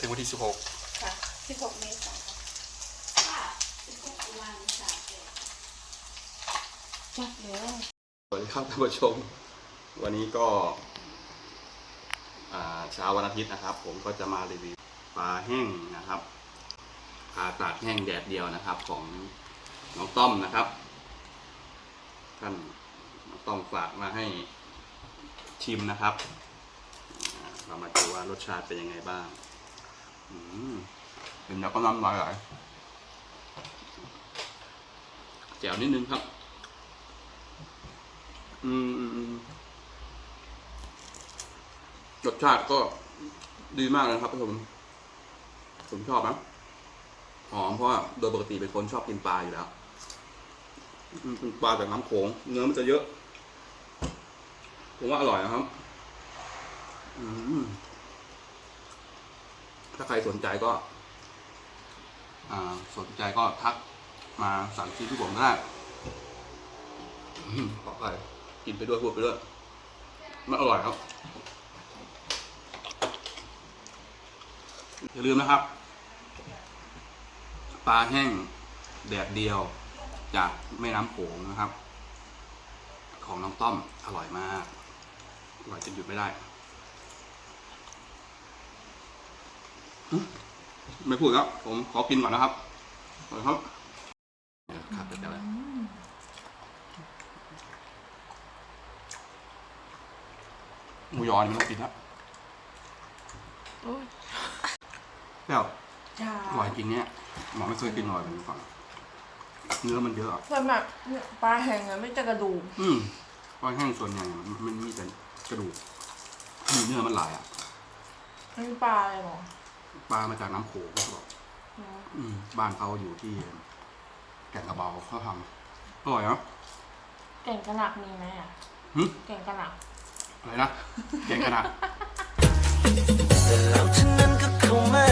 ถึงวันที่สิบหกค่ะ16เมษายนค่ะสิบหกตุลาคมสามเดือนจัดแล้วสวัสดีครับท่านผู้ชม วันนี้ก็อ่าเช้าวันอาทิตย์นะครับ ผมก็จะมารีวิวปลาแห้งนะครับปลาตากแห้งแดดเดียวนะครับ ของน้องต้อมนะครับ ท่านน้องต้อมฝากมาให้ชิมนะครับอ่าเรามาดูว่ารสชาติเป็นยังไงบ้างอืม เป็นแล้วก็น้ำลายไหลแจ๋วนิดนึงครับ อืมอือรสชาติก็ดีมากเลยนะครับผมผมชอบนะหอมเพราะโดยปกติเป็นคนชอบกินปลาอยู่แล้วเป็นปลาจากน้ำโขงเนื้อมันจะเยอะ ผมว่าอร่อยนะครับ อืม ถ้าใครสนใจก็สนใจก็ทักมาสั่งซื้อที่ผมได้อืมขอไปกินไปด้วยพูดไปด้วยมันอร่อยครับ อย่าลืมนะครับ ปลาแห้งแดดเดียว จากแม่น้ำโขงนะครับ ของน้องต้อมอร่อยมาก อร่อยจนหยุดไม่ได้ ไม่พูดครับผมขอกินก่อนนะครับอร่อยครับเดี๋ยวครับเดี๋ยวๆหมูยอนี่ไม่ต้องกินแล้วโอ้ยแล้วจ้าอร่อยจริงเนี่ยหมอไม่เคยกินอร่อยแบบนี้ก่อนเนื้อมันเยอะอะส่วนมากเนี่ยปลาแห้งอะไม่จะกระดูกอืมปลาแห้งส่วนใหญ่มันมันมีแต่กระดูกมีเนื้อมันหลายอะอันนี้ปลาอะไรหรอ ปลามาจากน้ำโขงเขาบอกอ๋ออืมบ้านเขาอยู่ที่ แก่งกระเบาเขาทำอร่อยนะแก่งกระหนักมีไหมอะหึแก่งกระหนักอะไรนะแก่งกระดาษแต่แล้วฉันนั้นก็เข้ามา